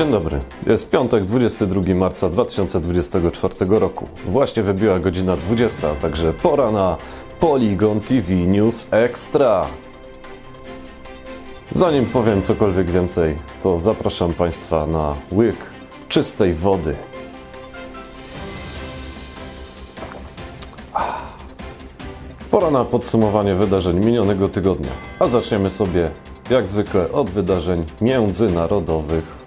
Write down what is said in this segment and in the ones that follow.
Dzień dobry. Jest piątek, 22 marca 2024 roku. Właśnie wybiła godzina 20, także pora na Polygon TV News Extra. Zanim powiem cokolwiek więcej, to zapraszam Państwa na łyk czystej wody. Pora na podsumowanie wydarzeń minionego tygodnia, a zaczniemy sobie jak zwykle od wydarzeń międzynarodowych.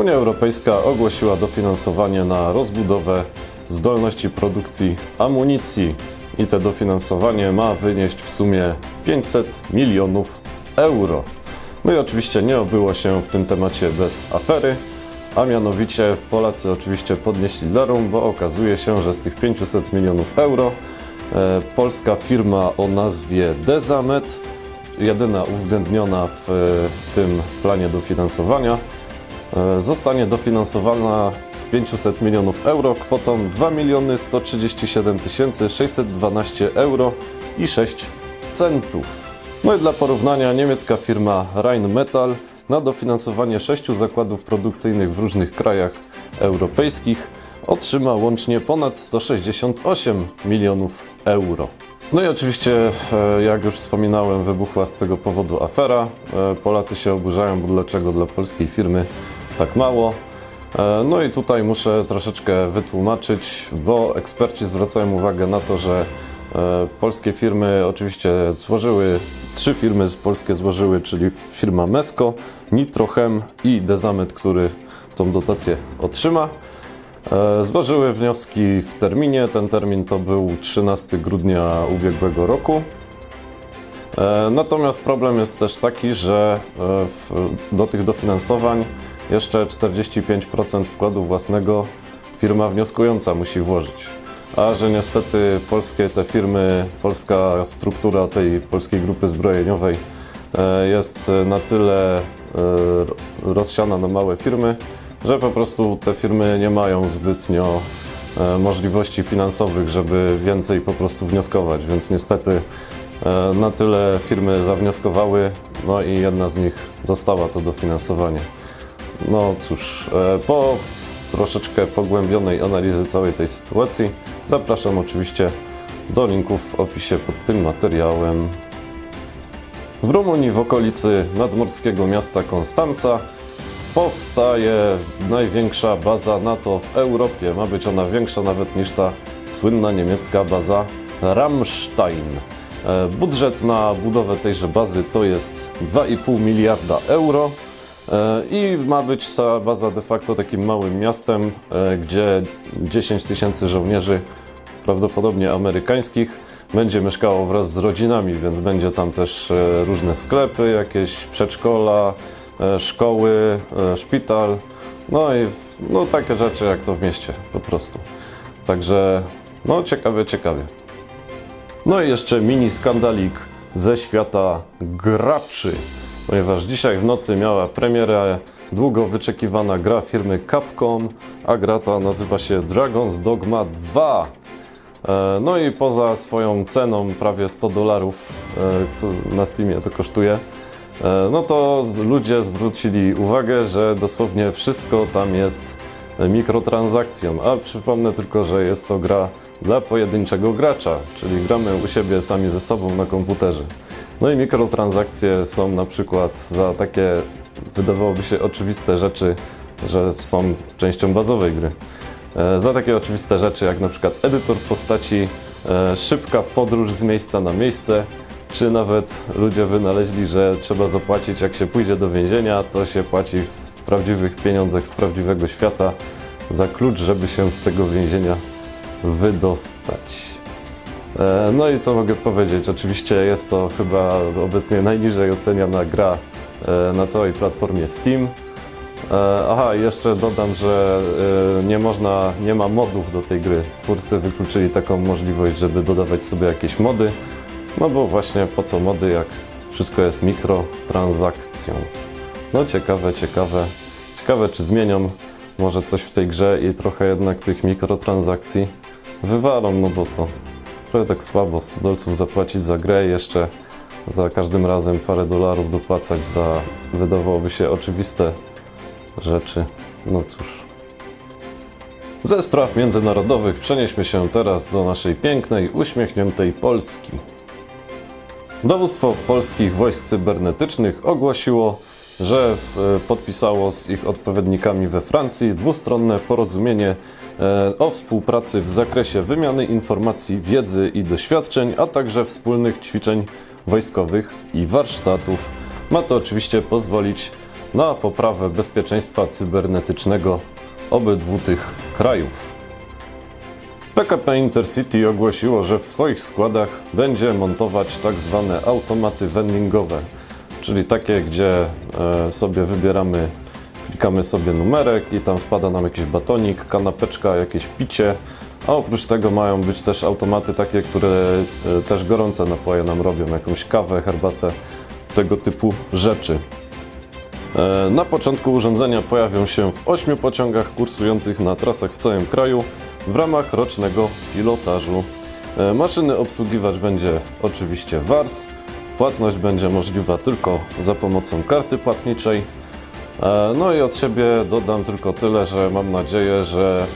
Unia Europejska ogłosiła dofinansowanie na rozbudowę zdolności produkcji amunicji i to dofinansowanie ma wynieść w sumie 500 milionów euro. No i oczywiście nie obyło się w tym temacie bez afery, a mianowicie Polacy oczywiście podnieśli larum, bo okazuje się, że z tych 500 milionów euro e, polska firma o nazwie Dezamet, jedyna uwzględniona w e, tym planie dofinansowania, zostanie dofinansowana z 500 milionów euro kwotą 2 miliony 137 612 euro i 6 centów. No i dla porównania niemiecka firma Rheinmetall na dofinansowanie sześciu zakładów produkcyjnych w różnych krajach europejskich otrzyma łącznie ponad 168 milionów euro. No i oczywiście, e, jak już wspominałem, wybuchła z tego powodu afera. E, Polacy się oburzają, bo dlaczego dla polskiej firmy tak mało. E, No i tutaj muszę troszeczkę wytłumaczyć, bo eksperci zwracają uwagę na to, że e, polskie firmy oczywiście złożyły, trzy firmy polskie złożyły, czyli firma Mesco, Nitrochem i Dezamet, który tą dotację otrzyma. E, Złożyły wnioski w terminie. Ten termin to był 13 grudnia ubiegłego roku. Natomiast problem jest też taki, że do tych dofinansowań jeszcze 45% wkładu własnego firma wnioskująca musi włożyć. A że niestety polskie te firmy, polska struktura tej polskiej grupy zbrojeniowej e, jest na tyle e, rozsiana na małe firmy, że po prostu te firmy nie mają zbytnio e, możliwości finansowych, żeby więcej po prostu wnioskować, więc niestety na tyle firmy zawnioskowały, no i jedna z nich dostała to dofinansowanie. No cóż, e, po troszeczkę pogłębionej analizy całej tej sytuacji zapraszam oczywiście do linków w opisie pod tym materiałem. W Rumunii, w okolicy nadmorskiego miasta Konstanca, powstaje największa baza NATO w Europie. Ma być ona większa nawet niż ta słynna niemiecka baza Rammstein. E, Budżet na budowę tejże bazy to jest 2,5 miliarda euro. E, I ma być ta baza de facto takim małym miastem, e, gdzie 10 tysięcy żołnierzy, prawdopodobnie amerykańskich, będzie mieszkało wraz z rodzinami, więc będzie tam też e, różne sklepy, jakieś przedszkola, szkoły, szpital, no i no, takie rzeczy jak to w mieście po prostu. Także no ciekawie, ciekawie. No i jeszcze mini skandalik ze świata graczy, ponieważ dzisiaj w nocy miała premierę długo wyczekiwana gra firmy Capcom, a gra ta nazywa się Dragon's Dogma 2. E, No i poza swoją ceną prawie 100 dolarów e, na Steamie to kosztuje, e, no to ludzie zwrócili uwagę, że dosłownie wszystko tam jest mikrotransakcją. A przypomnę tylko, że jest to gra dla pojedynczego gracza, czyli gramy u siebie sami ze sobą na komputerze. No i mikrotransakcje są na przykład za takie, wydawałoby się oczywiste rzeczy, że są częścią bazowej gry. E, Za takie oczywiste rzeczy jak na przykład edytor postaci, e, szybka podróż z miejsca na miejsce, czy nawet ludzie wynaleźli, że trzeba zapłacić jak się pójdzie do więzienia, to się płaci w prawdziwych pieniądzach z prawdziwego świata za klucz, żeby się z tego więzienia wydostać. E, No i co mogę powiedzieć? Oczywiście jest to chyba obecnie najniżej oceniana gra e, na całej platformie Steam. E, Aha, jeszcze dodam, że nie można, nie ma modów do tej gry. Twórcy wykluczyli taką możliwość, żeby dodawać sobie jakieś mody. No bo właśnie po co mody, jak wszystko jest mikrotransakcją. No ciekawe, ciekawe. Ciekawe, czy zmienią może coś w tej grze i trochę jednak tych mikrotransakcji wywalą, no bo to trochę tak słabo 100 dolców zapłacić za grę jeszcze za każdym razem parę dolarów dopłacać za, wydawałoby się, oczywiste rzeczy. No cóż. Ze spraw międzynarodowych przenieśmy się teraz do naszej pięknej, uśmiechniętej Polski. Dowództwo polskich wojsk cybernetycznych ogłosiło, że w, podpisało z ich odpowiednikami we Francji dwustronne porozumienie e, o współpracy w zakresie wymiany informacji, wiedzy i doświadczeń, a także wspólnych ćwiczeń wojskowych i warsztatów. Ma to oczywiście pozwolić na poprawę bezpieczeństwa cybernetycznego obydwu tych krajów. PKP Intercity ogłosiło, że w swoich składach będzie montować tak zwane automaty vendingowe, czyli takie, gdzie e, sobie wybieramy, klikamy sobie numerek i tam spada nam jakiś batonik, kanapeczka, jakieś picie, a oprócz tego mają być też automaty takie, które e, też gorące napoje nam robią, jakąś kawę, herbatę, tego typu rzeczy. E, Na początku urządzenia pojawią się w ośmiu pociągach kursujących na trasach w całym kraju w ramach rocznego pilotażu. Maszyny obsługiwać będzie oczywiście WARS. Płatność będzie możliwa tylko za pomocą karty płatniczej. E, No i od siebie dodam tylko tyle, że mam nadzieję, że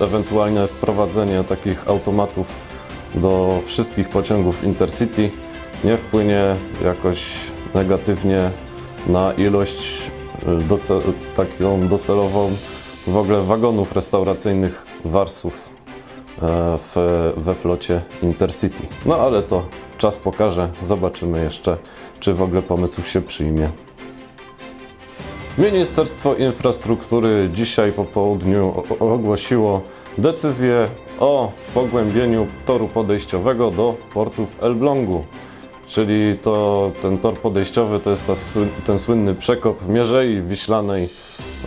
ewentualne wprowadzenie takich automatów do wszystkich pociągów Intercity nie wpłynie jakoś negatywnie na ilość y, doce- taką docelową w ogóle wagonów restauracyjnych Warsów e, w, we flocie Intercity. No ale to czas pokaże, zobaczymy jeszcze, czy w ogóle pomysł się przyjmie. Ministerstwo Infrastruktury dzisiaj po południu ogłosiło decyzję o pogłębieniu toru podejściowego do portu w Elblągu. Czyli to ten tor podejściowy to jest ta, ten słynny przekop Mierzei Wiślanej,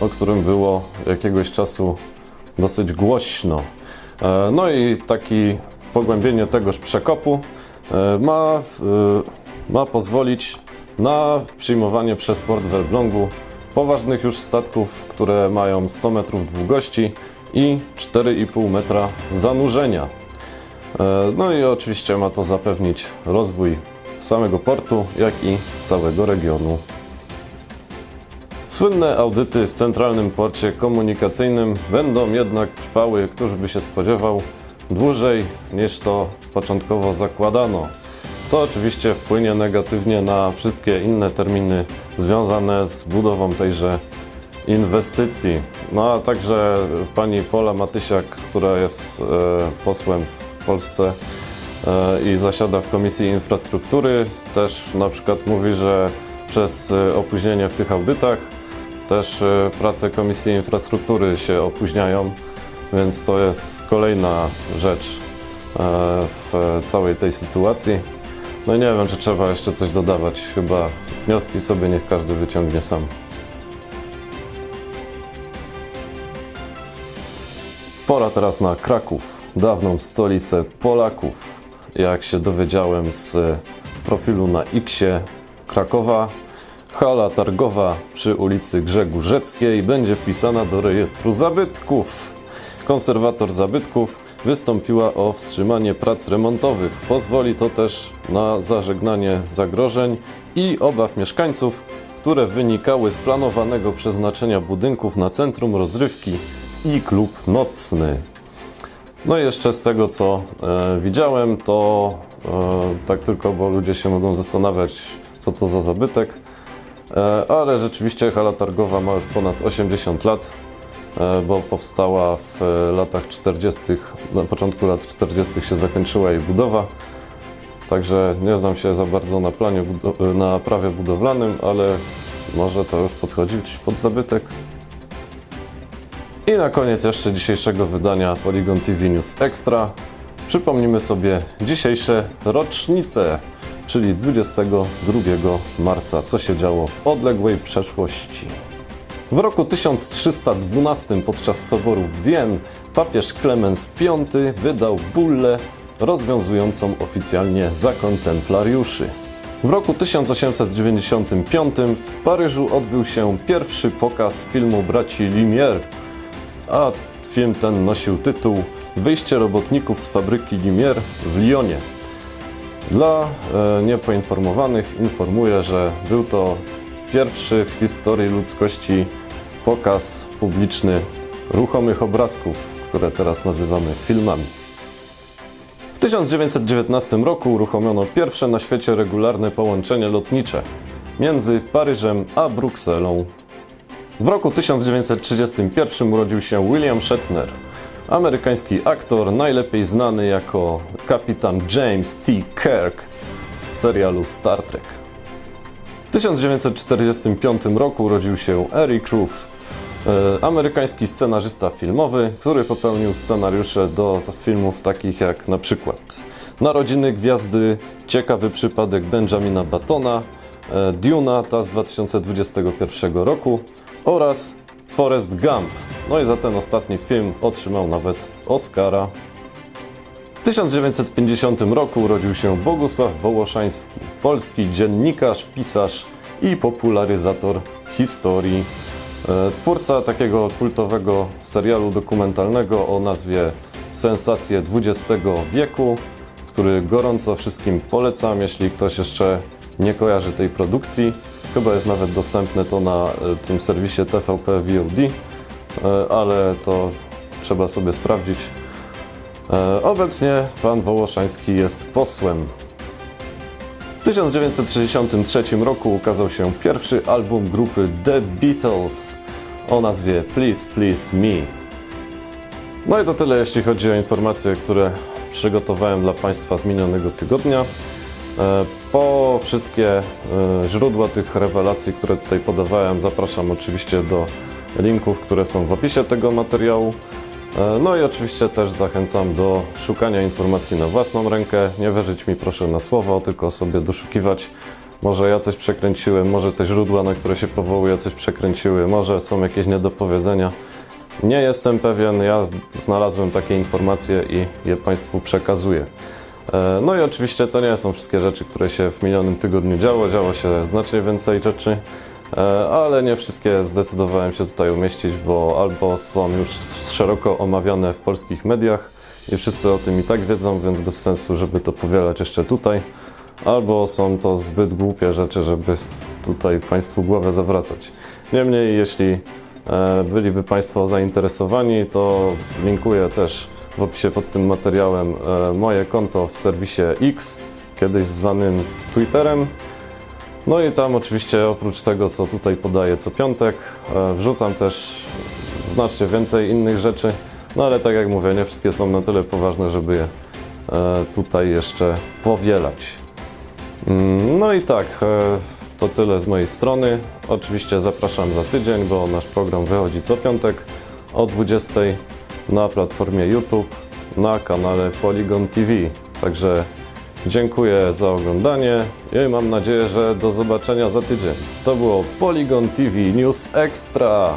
o którym było jakiegoś czasu dosyć głośno. E, No i taki pogłębienie tegoż przekopu ma, e, ma pozwolić na przyjmowanie przez port w Elblągu poważnych już statków, które mają 100 metrów długości i 4,5 metra zanurzenia. E, No i oczywiście ma to zapewnić rozwój samego portu, jak i całego regionu. Słynne audyty w centralnym porcie komunikacyjnym będą jednak trwały, któż by się spodziewał, dłużej niż to początkowo zakładano. Co oczywiście wpłynie negatywnie na wszystkie inne terminy związane z budową tejże inwestycji. No a także pani Pola Matysiak, która jest e, posłem w Polsce e, i zasiada w Komisji Infrastruktury, też na przykład mówi, że przez e, opóźnienie w tych audytach też prace Komisji Infrastruktury się opóźniają, więc to jest kolejna rzecz w całej tej sytuacji. No i nie wiem, czy trzeba jeszcze coś dodawać. Chyba wnioski sobie niech każdy wyciągnie sam. Pora teraz na Kraków, dawną stolicę Polaków. Jak się dowiedziałem z profilu na Xie Krakowa, hala targowa przy ulicy Grzegórzeckiej będzie wpisana do rejestru zabytków. Konserwator zabytków wystąpiła o wstrzymanie prac remontowych. Pozwoli to też na zażegnanie zagrożeń i obaw mieszkańców, które wynikały z planowanego przeznaczenia budynków na centrum rozrywki i klub nocny. No i jeszcze z tego co e, widziałem, to e, tak tylko, bo ludzie się mogą zastanawiać, co to za zabytek, e, ale rzeczywiście hala targowa ma już ponad 80 lat, bo powstała w e, latach 40., na początku lat 40. się zakończyła jej budowa. Także nie znam się za bardzo na, planie, budo- na prawie budowlanym, ale może to już podchodzić pod zabytek. I na koniec jeszcze dzisiejszego wydania Polygon TV News Extra. Przypomnimy sobie dzisiejsze rocznice, czyli 22 marca, co się działo w odległej przeszłości. W roku 1312 podczas soboru w Wien papież Klemens V wydał bullę rozwiązującą oficjalnie zakon templariuszy. W roku 1895 w Paryżu odbył się pierwszy pokaz filmu braci Lumière, a film ten nosił tytuł Wyjście robotników z fabryki Lumière w Lyonie. Dla e, niepoinformowanych informuję, że był to pierwszy w historii ludzkości pokaz publiczny ruchomych obrazków, które teraz nazywamy filmami. W 1919 roku uruchomiono pierwsze na świecie regularne połączenie lotnicze między Paryżem a Brukselą. W roku 1931 urodził się William Shatner, amerykański aktor najlepiej znany jako kapitan James T. Kirk z serialu Star Trek. W 1945 roku urodził się Eric Ruff, e, amerykański scenarzysta filmowy, który popełnił scenariusze do filmów takich jak na przykład Narodziny Gwiazdy, Ciekawy przypadek Benjamina Battona, e, Duna, ta z 2021 roku oraz Forrest Gump. No i za ten ostatni film otrzymał nawet Oscara. W 1950 roku urodził się Bogusław Wołoszański, polski dziennikarz, pisarz i popularyzator historii. E, Twórca takiego kultowego serialu dokumentalnego o nazwie Sensacje XX wieku, który gorąco wszystkim polecam, jeśli ktoś jeszcze nie kojarzy tej produkcji. Chyba jest nawet dostępne to na e, tym serwisie TVP VOD, e, ale to trzeba sobie sprawdzić. E, Obecnie pan Wołoszański jest posłem. W 1963 roku ukazał się pierwszy album grupy The Beatles o nazwie Please Please Me. No i to tyle, jeśli chodzi o informacje, które przygotowałem dla Państwa z minionego tygodnia. E, Po wszystkie e, źródła tych rewelacji, które tutaj podawałem, zapraszam oczywiście do linków, które są w opisie tego materiału. E, No i oczywiście też zachęcam do szukania informacji na własną rękę. Nie wierzyć mi proszę na słowo, tylko sobie doszukiwać. Może ja coś przekręciłem, może te źródła, na które się powołuję, coś przekręciły, może są jakieś niedopowiedzenia. Nie jestem pewien, ja znalazłem takie informacje i je Państwu przekazuję. E, No i oczywiście to nie są wszystkie rzeczy, które się w minionym tygodniu działo. Działo się znacznie więcej rzeczy, ale nie wszystkie zdecydowałem się tutaj umieścić, bo albo są już szeroko omawiane w polskich mediach i wszyscy o tym i tak wiedzą, więc bez sensu, żeby to powielać jeszcze tutaj, albo są to zbyt głupie rzeczy, żeby tutaj Państwu głowę zawracać. Niemniej, jeśli e, byliby Państwo zainteresowani, to linkuję też w opisie pod tym materiałem e, moje konto w serwisie X, kiedyś zwanym Twitterem. No i tam oczywiście oprócz tego, co tutaj podaję co piątek, e, wrzucam też znacznie więcej innych rzeczy. No ale tak jak mówię, nie wszystkie są na tyle poważne, żeby je e, tutaj jeszcze powielać. Mm, No i tak, e, to tyle z mojej strony. Oczywiście zapraszam za tydzień, bo nasz program wychodzi co piątek o 20 na platformie YouTube na kanale Polygon TV. Także dziękuję za oglądanie i mam nadzieję, że do zobaczenia za tydzień. To było Polygon TV News Extra.